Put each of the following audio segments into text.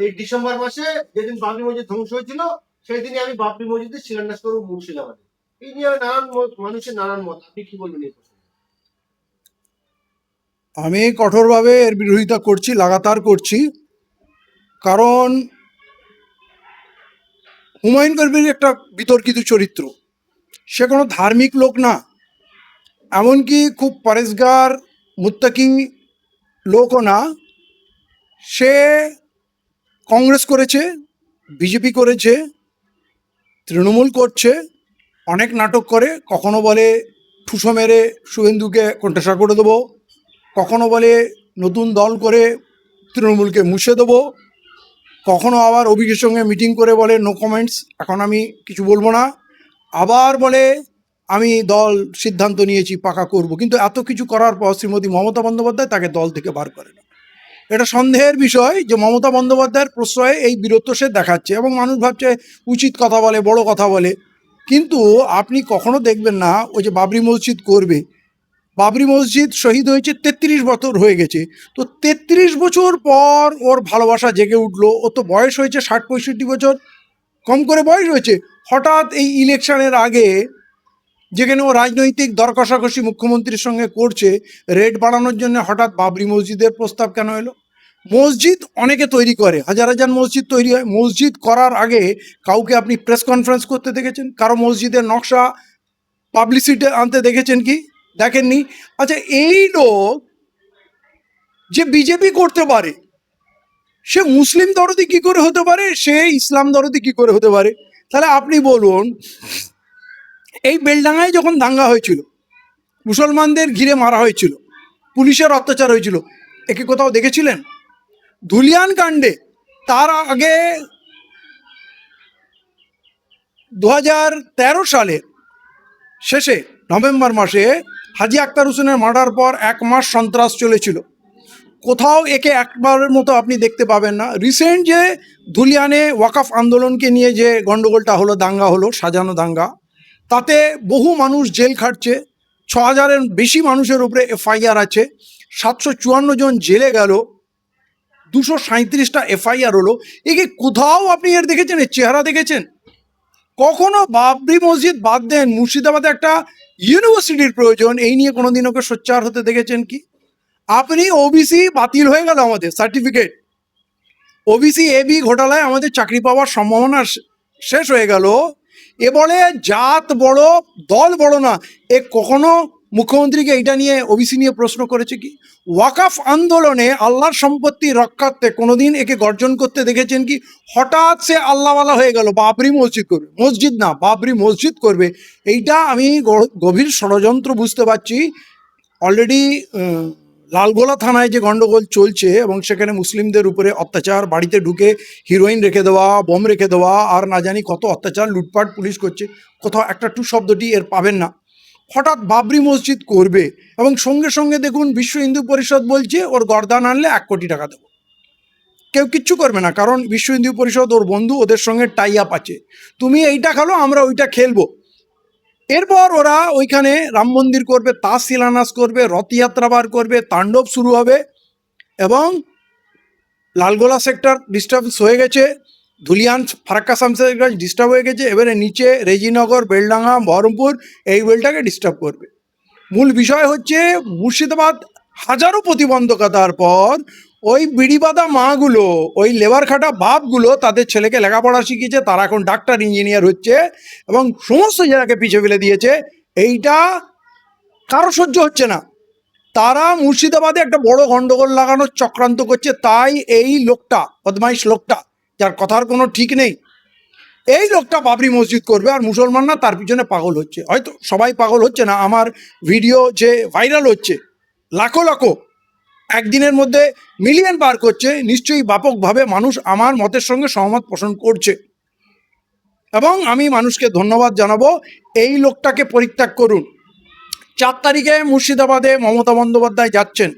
এই ডিসেম্বর মাসে যেদিন বাবরি মসজিদ ধ্বংস হয়েছিল সেই দিনই আমি বাবরি মসজিদের শিলান্যাস করব মুর্শিদাবাদে। এই নিয়ে নানান মানুষের নানান মত। আপনি কি বলবেন এই আমি কঠোরভাবে এর বিরোধিতা করছি, লাগাতার করছি। কারণ হুমায়ুন কবির একটা বিতর্কিত চরিত্র। সে কোনো ধার্মিক লোক না। এমনকি খুব পরেশগার, মুত্তাকি লোকও না। সে কংগ্রেস করেছে, বিজেপি করেছে, তৃণমূল করছে, অনেক নাটক করে, কখনো বলে ঠুসো মেরে শুভেন্দুকে কণ্ঠেসা করে দেবো, কখনো বলে নতুন দল করে তৃণমূলকে মুছে দেবো, কখনো আবার অভিষেকের সঙ্গে মিটিং করে বলে নো কমেন্টস এখন আমি কিছু বলব না, আবার বলে আমি দল সিদ্ধান্ত নিয়েছি, পাকা করব, কিন্তু এত কিছু করার পর শ্রীমতী মমতা বন্দ্যোপাধ্যায় তাকে দল থেকে বার করে না। এটা সন্দেহের বিষয় যে মমতা বন্দ্যোপাধ্যায়ের প্রশ্রয়ে এই বীরত্ব সে দেখাচ্ছে এবং মানুষ ভাবছে উচিত কথা বলে, বড় কথা বলে। কিন্তু আপনি কখনো দেখবেন না ওই যে বাবরি মসজিদ করবে। বাবরি মসজিদ শহীদ হয়েছে তেত্রিশ বছর হয়ে গেছে। তো তেত্রিশ বছর পর ওর ভালোবাসা জেগে উঠল। ও তো বয়স হয়েছে ষাট পঁয়ষট্টি বছর। কম করে বয়স হয়েছে। হঠাৎ এই ইলেকশনের আগে যেখানে ও রাজনৈতিক দর কষাকষি মুখ্যমন্ত্রীর সঙ্গে করছে রেট বাড়ানোর জন্য হঠাৎ বাবরি মসজিদের প্রস্তাব কেন এলো? মসজিদ অনেকে তৈরি করে, হাজার হাজার মসজিদ তৈরি হয়। মসজিদ করার আগে কাউকে আপনি প্রেস কনফারেন্স করতে দেখেছেন? কারও মসজিদের নকশা পাবলিসিটি আনতে দেখেছেন কি? দেখেননি? আচ্ছা এই লোক যে বিজেপি করতে পারে, সে মুসলিম দরদি কি করে হতে পারে? সে ইসলাম দরদি কি করে হতে পারে? তাহলে আপনি বলুন এই বেলডাঙ্গায় যখন দাঙ্গা হয়েছিল, মুসলমানদের ঘিরে মারা হয়েছিল, পুলিশের অত্যাচার হয়েছিল, একে কোথাও দেখেছিলেন? ধুলিয়ান কাণ্ডে তার আগে দু হাজার তেরো সালের শেষে নভেম্বর মাসে হাজি আক্তার হোসেনের মার্ডার পর এক মাস সন্ত্রাস চলেছিল। কোথাও একে একবারের মতো আপনি দেখতে পাবেন না। রিসেন্ট যে ধুলিয়ানে ওয়াকাফ আন্দোলনকে নিয়ে যে গণ্ডগোলটা হলো, দাঙ্গা হলো, সাজানো দাঙ্গা তাতে বহু মানুষ জেল খাটছে ছ হাজারের বেশি মানুষের উপরে এফআইআর আছে, সাতশো চুয়ান্ন জন জেলে গেল, দুশো সাঁত্রিশটা এফআইআর হলো। একে কোথাও আপনি এর দেখেছেন? এর চেহারা দেখেছেন? কখনো বাবরি মসজিদ বাদ দেন, মুর্শিদাবাদে একটা ইউনিভার্সিটির প্রয়োজন, এই নিয়ে কোনোদিন ওকে সোচ্চার হতে দেখেছেন কি? আপনি ওবিসি বাতিল হয়ে গেল আমাদের সার্টিফিকেট। ওবিসি এবি ঘোটালায় আমাদের চাকরি পাওয়ার সম্ভাবনা শেষ হয়ে গেল। এ বলে, জাত বড়, দল বড় না। এ কখনো মুখ্যমন্ত্রীকে এটা নিয়ে ওবিসি নিয়ে প্রশ্ন করেছে কি? ওয়াকাফ আন্দোলনে আল্লাহর সম্পত্তি রক্ষার্থে কোনোদিন একে গর্জন করতে দেখেছেন কি? হঠাৎ সে আল্লাহওয়ালা হয়ে গেল, বাবরি মসজিদ করবে। মসজিদ না, বাবরি মসজিদ করবে। এইটা আমি গভীর ষড়যন্ত্র বুঝতে পারছি। অলরেডি লালগোলা থানায় যে গন্ডগোল চলছে এবং সেখানে মুসলিমদের উপরে অত্যাচার, বাড়িতে ঢুকে হিরোইন রেখে দেওয়া বোম রেখে দেওয়া, আর না জানি কত অত্যাচার, লুটপাট পুলিশ করছে, কোথাও একটা টু শব্দটি এর পাবেন না। হঠাৎ বাবরি মসজিদ করবে এবং সঙ্গে সঙ্গে দেখুন বিশ্ব হিন্দু পরিষদ বলছে, ওর গরদান আনলে এক কোটি টাকা দেবো। কেউ কিচ্ছু করবে না, কারণ বিশ্ব হিন্দু পরিষদ ওর বন্ধু, ওদের সঙ্গে টাই আপ আছে। তুমি এইটা খেলো, আমরা ওইটা খেলব। এরপর ওরা ওইখানে রাম মন্দির করবে, তার শিলান্যাস করবে রথযাত্রা বার করবে, তাণ্ডব শুরু হবে এবং লালগোলা সেক্টর ডিস্টার্বস হয়ে গেছে, ধুলিয়ান, ফারাক্কা শামসারগঞ্জ ডিস্টার্ব হয়ে গেছে, এবারে নিচে রেজিনগর, বেলডাঙ্গা, বহরমপুর এই বেলটাকে ডিস্টার্ব করবে। মূল বিষয় হচ্ছে মুর্শিদাবাদ হাজারো প্রতিবন্ধকতার পর ওই বিড়িবাদা মাগুলো, ওই লেবার খাটা বাপগুলো তাদের ছেলেকে লেখাপড়া শিখিয়েছে, তারা এখন ডাক্তার, ইঞ্জিনিয়ার হচ্ছে এবং সমস্ত জায়গাকে পিছিয়ে ফেলে দিয়েছে। এইটা কারও সহ্য হচ্ছে না। তারা মুর্শিদাবাদে একটা বড় গন্ডগোল লাগানোর চক্রান্ত করছে, তাই এই লোকটা, বদমাইশ লোকটা, যার কথার কোনো ঠিক নেই, এই লোকটা বাবরি মসজিদ করবে আর মুসলমানরা তার পিছনে পাগল হচ্ছে। হয়তো সবাই পাগল হচ্ছে না, আমার ভিডিও যে ভাইরাল হচ্ছে, লাখো লাখো একদিনের মধ্যে মিলিয়ন পার করছে, নিশ্চয়ই ব্যাপকভাবে মানুষ আমার মতের সঙ্গে সহমত পোষণ করছে। এবং আমি মানুষকে ধন্যবাদ জানাব, এই লোকটাকে পরিত্যাগ করুন। চার তারিখে মুর্শিদাবাদে মমতা বন্দ্যোপাধ্যায় যাচ্ছেন।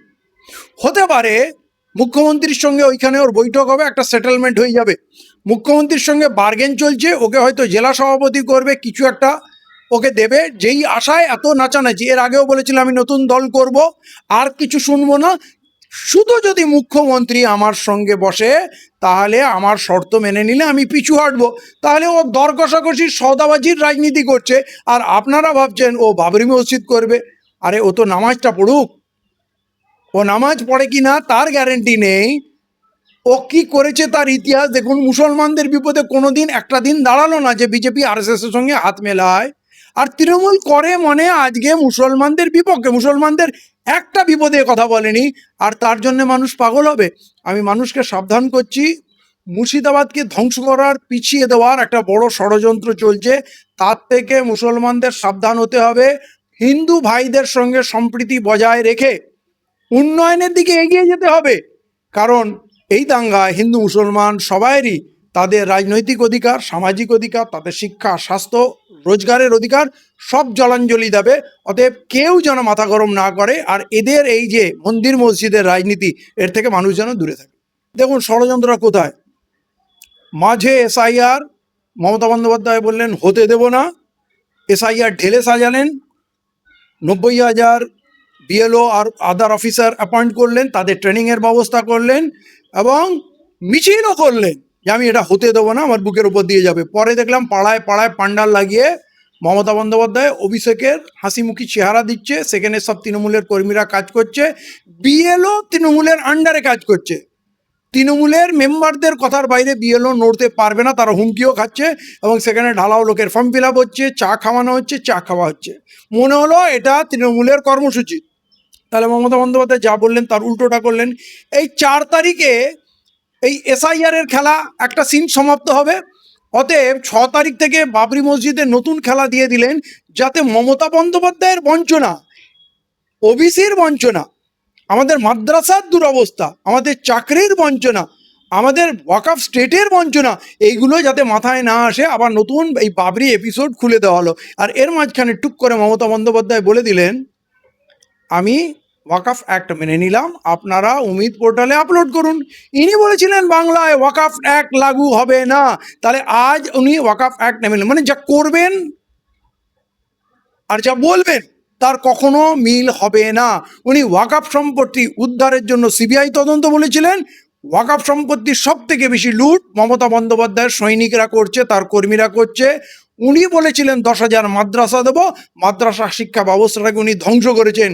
হতে পারে মুখ্যমন্ত্রীর সঙ্গে ওইখানে ওর বৈঠক হবে, একটা সেটেলমেন্ট হয়ে যাবে। মুখ্যমন্ত্রীর সঙ্গে বার্গেন চলছে, ওকে হয়তো জেলা সভাপতি করবে, কিছু একটা ওকে দেবে। যেই আশায় এত নাচানাচি, এর আগেও বলেছিল আমি নতুন দল করব, আর কিছু শুনব না শুধু যদি মুখ্যমন্ত্রী আমার সঙ্গে বসে, তাহলে আমার শর্ত মেনে নিলে আমি পিছু হাঁটবো। তাহলে ও দর কষাকষি সৌদাবাজির রাজনীতি করছে। আর আপনারা ভাবছেন, ও বাবরি মসজিদ করবে। আরে, ও তো নামাজটা পড়ুক। ও নামাজ পড়ে কি না তার গ্যারেন্টি নেই। ও কি করেছে তার ইতিহাস? দেখুন, মুসলমানদের বিপদে কোনোদিন একটা দিন দাঁড়াল না যে বিজেপি আর এস এর সঙ্গে হাত মেলায়। আর তৃণমূল করে মনে আজকে মুসলমানদের বিপক্ষে, মুসলমানদের একটা বিপদে কথা বলেনি, আর তার জন্য মানুষ পাগল হবে। আমি মানুষকে সাবধান করছি, মুর্শিদাবাদকে ধ্বংস করার, পিছিয়ে দেওয়ার একটা বড় ষড়যন্ত্র চলছে। তার থেকে মুসলমানদের সাবধান হতে হবে, হিন্দু ভাইদের সঙ্গে সম্প্রীতি বজায় রেখে উন্নয়নের দিকে এগিয়ে যেতে হবে। কারণ এই দাঙ্গায় হিন্দু, মুসলমান সবাইরই, তাদের রাজনৈতিক অধিকার, সামাজিক অধিকার, তাদের শিক্ষা, স্বাস্থ্য রোজগারের অধিকার, সব জলাঞ্জলি দেবে। অতএব কেউ যেন মাথা গরম না করে, আর এদের এই যে মন্দির মসজিদের রাজনীতি, এর থেকে মানুষ যেন দূরে থাকে। দেখুন ষড়যন্ত্রটা কোথায়? মাঝে এসআইআর, মমতা বন্দ্যোপাধ্যায় বললেন, হতে দেব না। এসআইআর ঢেলে সাজালেন। নব্বই হাজার বিএলও আর আদার অফিসার অ্যাপয়েন্ট করলেন, তাদের ট্রেনিংয়ের ব্যবস্থা করলেন এবং মিছিলও করলেন। যে আমি এটা হতে দেবো না, আমার বুকের উপর দিয়ে যাবে। পরে দেখলাম পাড়ায় পাড়ায় পান্ডাল লাগিয়ে মমতা বন্দ্যোপাধ্যায় অভিষেকের হাসিমুখী চেহারা দিচ্ছে, সেখানে সব তৃণমূলের কর্মীরা কাজ করছে, বিএলও তৃণমূলের আন্ডারে কাজ করছে। তৃণমূলের মেম্বারদের কথার বাইরে বিএলও নড়তে পারবে না, তারা হুমকিও খাচ্ছে এবং সেখানে ঢালাও লোকের ফর্ম ফিল হচ্ছে, চা খাওয়ানো হচ্ছে, চা খাওয়া হচ্ছে। মনে হলো এটা তৃণমূলের কর্মসূচি। তাহলে মমতা বন্দ্যোপাধ্যায় যা বললেন তার উল্টোটা করলেন। এই চার তারিখে এই এসআইআর এর খেলা একটা সিন সমাপ্ত হবে। অতএব ছ তারিখ থেকে বাবরি মসজিদে নতুন খেলা দিয়ে দিলেন যাতে মমতা বন্দ্যোপাধ্যায়ের বঞ্চনা ওবিসির বঞ্চনা, আমাদের মাদ্রাসার দুরবস্থা, আমাদের চাকরির বঞ্চনা, আমাদের ওয়াকআপ স্টেটের বঞ্চনা, এইগুলো যাতে মাথায় না আসে, আবার নতুন এই বাবরি এপিসোড খুলে দেওয়া হলো। আর এর মাঝখানে টুক করে মমতা বন্দ্যোপাধ্যায় বলে দিলেন, আমি ওয়াকআফ অ্যাক্ট মেনে নিলাম। আপনারা উমিদ পোর্টালে আপলোড করুন। ইনি বলেছিলেন বাংলায় ওয়াকাফ অ্যাক্ট লাগু হবে না। তাহলে আজ উনি ওয়াকাফ অ্যাক্ট নেবেন মানে যা করবেন আর যা বলবেন, তার কখনো মিল হবে না। উনি ওয়াকাফ সম্পত্তি উদ্ধারের জন্য সিবিআই তদন্ত বলেছিলেন। ওয়াকাফ সম্পত্তির সব থেকে বেশি লুট মমতা বন্দ্যোপাধ্যায়ের সৈনিকরা করছে, তার কর্মীরা করছে। উনি বলেছিলেন দশ হাজার মাদ্রাসা দেব, মাদ্রাসা শিক্ষা ব্যবস্থাটাকে উনি ধ্বংস করেছেন।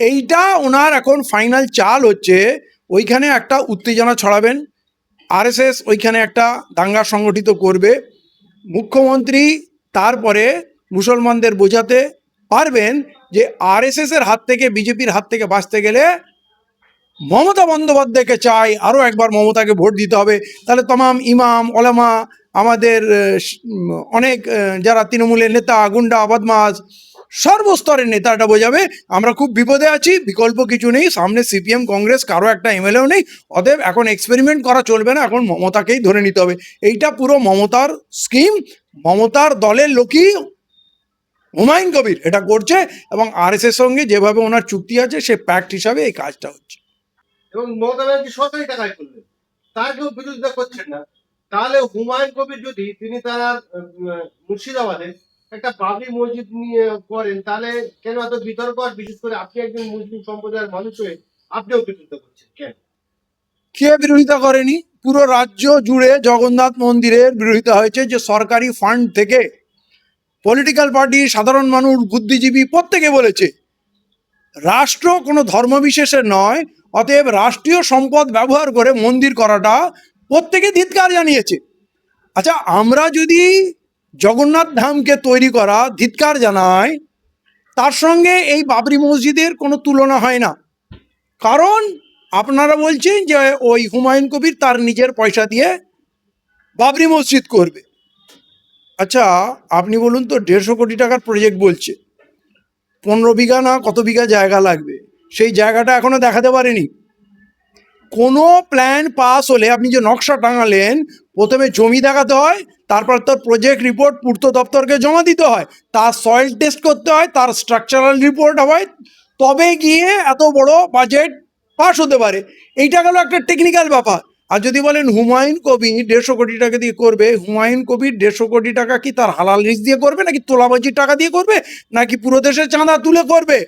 এইটা ওনার এখন ফাইনাল চাল হচ্ছে, ওইখানে একটা উত্তেজনা ছড়াবেন। আরএসএস ওইখানে একটা দাঙ্গা সংগঠিত করবে। মুখ্যমন্ত্রী তারপরে মুসলমানদের বোঝাতে পারবেন যে আরএসএস এর হাত থেকে, বিজেপির হাত থেকে বাঁচতে গেলে মমতা বন্দ্যোপাধ্যায়কে চাই আরও একবার মমতাকে ভোট দিতে হবে। তাহলে তমাম ইমাম, ওলামা, আমাদের অনেক যারা তৃণমূলের নেতা, গুন্ডা বদমাস সর্বস্তরের নেতাটা বোঝাবে আমরা খুব বিপদে আছি, বিকল্প কিছু নেই। সামনে সিপিএম কংগ্রেস কারও একটা এমএলএও নেই। অতএব এখন এক্সপেরিমেন্ট করা চলবে না, এখন মমতাকেই ধরে নিতে হবে। এইটা পুরো মমতার স্কিম মমতার দলের লোকই হুমায়ুন কবির এটা করছে এবং আর এস এর সঙ্গে যেভাবে ওনার চুক্তি আছে, সে প্যাক্ট হিসাবে এই কাজটা হচ্ছে। এবং মমতা ব্যানার্জি সরকারি টাকায় করলেন। তার কেউ বিরোধিতা করছেন না। তাহলে হুমায়ুন কবির যদি তিনি তার মুর্শিদাবাদে একটা বাবরি মসজিদ নিয়ে করেন, তাহলে কেন এত বিতর্ক? আর বিশেষ করে আপনি একজন মুসলিম সম্প্রদায়ের মানুষ হয়ে আপনিও বিরোধিতা করছেন কেন? কে বিরোধিতা করেনি। পুরো রাজ্য জুড়ে জগন্নাথ মন্দিরের বিরোধিতা হয়েছে যে সরকারি ফান্ড থেকে। পলিটিক্যাল পার্টি, সাধারণ মানুষ, বুদ্ধিজীবী প্রত্যেকে বলেছে, রাষ্ট্র কোনো ধর্মবিশেষে নয়, অতএব রাষ্ট্রীয় সম্পদ ব্যবহার করে মন্দির করাটা প্রত্যেকে ধিৎকার জানিয়েছে। আচ্ছা আমরা যদি জগন্নাথ ধামকে তৈরি করা ধিৎকার জানায়, তার সঙ্গে এই বাবরি মসজিদের কোনো তুলনা হয় না। কারণ আপনারা বলছেন যে ওই হুমায়ুন কবির তার নিজের পয়সা দিয়ে বাবরি মসজিদ করবে। আচ্ছা আপনি বলুন তো, দেড়শো কোটি টাকার প্রজেক্ট বলছে। পনেরো বিঘা না কত বিঘা জায়গা লাগবে? সেই জায়গাটা এখনও দেখাতে পারেনি। কোনো প্ল্যান পাস হলে আপনি যে নকশা টাঙালেন, প্রথমে জমি দেখাতে হয়, তারপর তার প্রজেক্ট রিপোর্ট পূর্ত দপ্তরকে জমা দিতে হয়। তার সয়েল টেস্ট করতে হয়, তার স্ট্রাকচারাল রিপোর্ট হয়, তবে গিয়ে এত বড় বাজেট পাস হতে পারে। এইটা গেল একটা টেকনিক্যাল ব্যাপার। আর যদি বলেন হুমায়ুন কবি দেড়শো কোটি টাকা দিয়ে করবে, হুমায়ুন কবির দেড়শো কোটি টাকা কি তার হালাল রিস্ক দিয়ে করবে, নাকি তোলাবাজির টাকা দিয়ে করবে, নাকি পুরো দেশের চাঁদা তুলে করবে?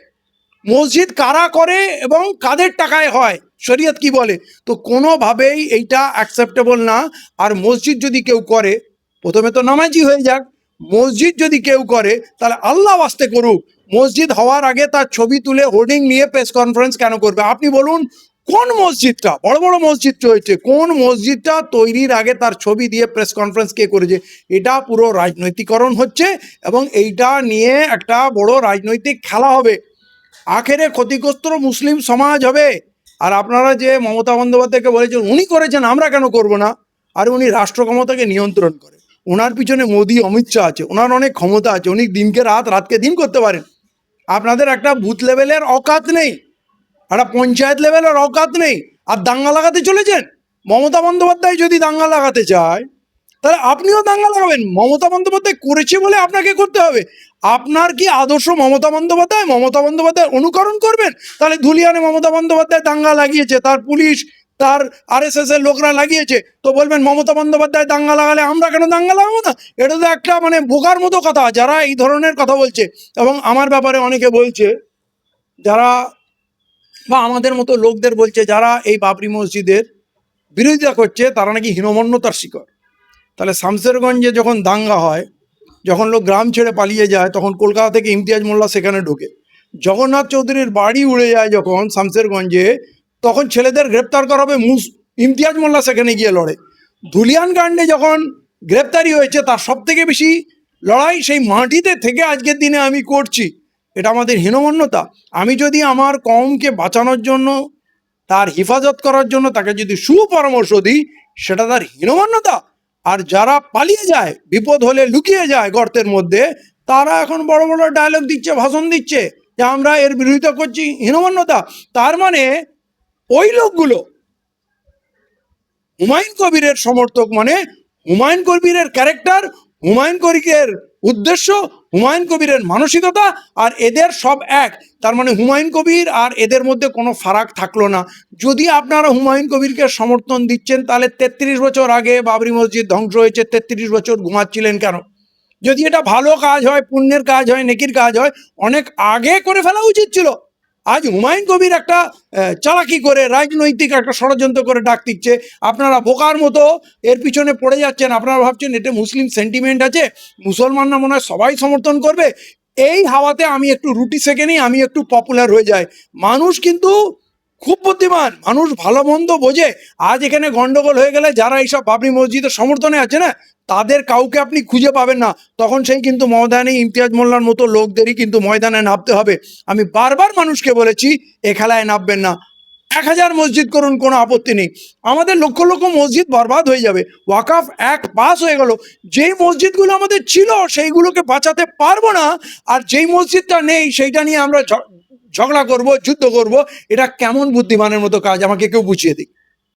মসজিদ কারা করে এবং কাদের টাকায় হয়? শরীয়ত কি বলে? তো কোনোভাবেই এইটা অ্যাকসেপ্টেবল না। আর মসজিদ যদি কেউ করে, প্রথমে তো নামাজি হয়ে যাক। মসজিদ যদি কেউ করে, তাহলে আল্লাহ বাস্তে করুক। মসজিদ হওয়ার আগে তার ছবি তুলে হোর্ডিং নিয়ে প্রেস কনফারেন্স কেন করবে? আপনি বলুন, কোন মসজিদটা? বড় বড় মসজিদ রয়েছে কোন মসজিদটা তৈরির আগে তার ছবি দিয়ে প্রেস কনফারেন্স কে করেছে? এটা পুরো রাজনৈতিকরণ হচ্ছে এবং এইটা নিয়ে একটা বড় রাজনৈতিক খেলা হবে। আখেরে ক্ষতিগ্রস্ত মুসলিম সমাজ হবে। আর আপনারা যে মমতা বন্দ্যোপাধ্যায়কে বলেছেন, উনি করেছেন, আমরা কেন করব না? আর উনি রাষ্ট্র ক্ষমতাকে নিয়ন্ত্রণ করে। ওনার পিছনে মোদি, অমিত শাহ আছে ওনার অনেক ক্ষমতা আছে, উনি দিনকে রাত, রাতকে দিন করতে পারেন। আপনাদের একটা বুথ লেভেলের অকাত নেই। একটা পঞ্চায়েত লেভেলের অকাত নেই। আর দাঙ্গা লাগাতে চলেছেন? মমতা বন্দ্যোপাধ্যায় যদি দাঙ্গা লাগাতে চায় তাহলে আপনিও দাঙ্গা লাগাবেন। মমতা বন্দ্যোপাধ্যায় করেছে বলে আপনাকে করতে হবে। আপনার কি আদর্শ মমতা বন্দ্যোপাধ্যায়? মমতা বন্দ্যোপাধ্যায় অনুকরণ করবেন? তাহলে ধুলিয়ানে মমতা বন্দ্যোপাধ্যায় দাঙ্গা লাগিয়েছে, তার পুলিশ, তার আরএসএস এর লোকরা লাগিয়েছে। তো বলবেন, মমতা বন্দ্যোপাধ্যায় দাঙ্গা লাগালে আমরা কেন দাঙ্গা লাগাবো না? এটা তো একটা মানে বোকার মতো কথা। যারা এই ধরনের কথা বলছে, এবং আমার ব্যাপারে অনেকে বলছে, যারা বা আমাদের মতো লোকদের বলছে, যারা এই বাবরি মসজিদের বিরোধিতা করছে, তারা নাকি হীনমন্যতার শিকার। তাহলে শামসেরগঞ্জে যখন দাঙ্গা হয়, যখন লোক গ্রাম ছেড়ে পালিয়ে যায়, তখন কলকাতা থেকে ইমতিয়াজ মোল্লা সেখানে ঢোকে। জগন্নাথ চৌধুরীর বাড়ি উড়ে যায় যখন শামসেরগঞ্জে, তখন ছেলেদের গ্রেপ্তার করা হবে মুস, ইমতিয়াজ মোল্লা সেখানে গিয়ে লড়ে। ধুলিয়ান কাণ্ডে যখন গ্রেপ্তারি হয়েছে, তার সব থেকে বেশি লড়াই সেই মাটিতে থেকে আজকের দিনে আমি করছি। এটা আমাদের হীনমন্যতা। আমি যদি আমার কমকে বাঁচানোর জন্য, তার হেফাজত করার জন্য তাকে যদি সুপরামর্শ দিই, সেটা তার হীনমন্যতা। আর যারা পালিয়ে যায়, বিপদ হলে লুকিয়ে যায় গর্তের মধ্যে, তারা এখন বড় বড় ডায়লগ দিচ্ছে, ভাষণ দিচ্ছে যে আমরা এর বিরোধিতা করছি, হীনমান্যতা। তার মানে ওই লোকগুলো হুমায়ুন কবিরের সমর্থক মানে হুমায়ুন কবিরের ক্যারেক্টার হুমায়ুন কবিরের উদ্দেশ্য হুমায়ুন কবিরের মানসিকতা আর এদের সব এক। তার মানে হুমায়ুন কবির আর এদের মধ্যে কোনো ফারাক থাকল না। যদি আপনারা হুমায়ুন কবিরকে সমর্থন দিচ্ছেন, তাহলে তেত্রিশ বছর আগে বাবরি মসজিদ ধ্বংস হয়েছে, তেত্রিশ বছর ঘুমাচ্ছিলেন কেন? যদি এটা ভালো কাজ হয়, পুণ্যের কাজ হয়, নেকির কাজ হয়, অনেক আগে করে ফেলা উচিত ছিল। আজ হুমায়ুন কবির একটা চালাকি করে, রাজনৈতিক একটা ষড়যন্ত্র করে ডাক দিচ্ছে। আপনারা বোকার মতো এর পিছনে পড়ে যাচ্ছেন। আপনারা ভাবছেন এটা মুসলিম সেন্টিমেন্ট আছে। মুসলমানরা মনে হয় সবাই সমর্থন করবে। এই হাওয়াতে আমি একটু রুটি সেকে নিই, আমি একটু পপুলার হয়ে যাই। মানুষ কিন্তু খুব বুদ্ধিমান, মানুষ ভালো মন্দ বোঝে। আজ এখানে গন্ডগোল হয়ে গেলে যারা এইসব বাবরি মসজিদের সমর্থনে আছে না, তাদের কাউকে আপনি খুঁজে পাবেন না। তখন সেই কিন্তু ময়দানে ইমতিয়াজ মোল্লার মতো লোকদেরই কিন্তু ময়দানে নামতে হবে। আমি বারবার মানুষকে বলেছি, এ খেলায় নামবেন না। এক হাজার মসজিদ করুন, কোনো আপত্তি নেই। আমাদের লক্ষ লক্ষ মসজিদ বরবাদ হয়ে যাবে। ওয়াকাফ এক পাস হয়ে গেল। যেই মসজিদগুলো আমাদের ছিল, সেইগুলোকে বাঁচাতে পারব না। আর যেই মসজিদটা নেই, সেইটা নিয়ে আমরা ঝগড়া করব যুদ্ধ করব এটা কেমন বুদ্ধিমানের মতো কাজ আমাকে কেউ বুঝিয়ে দিক।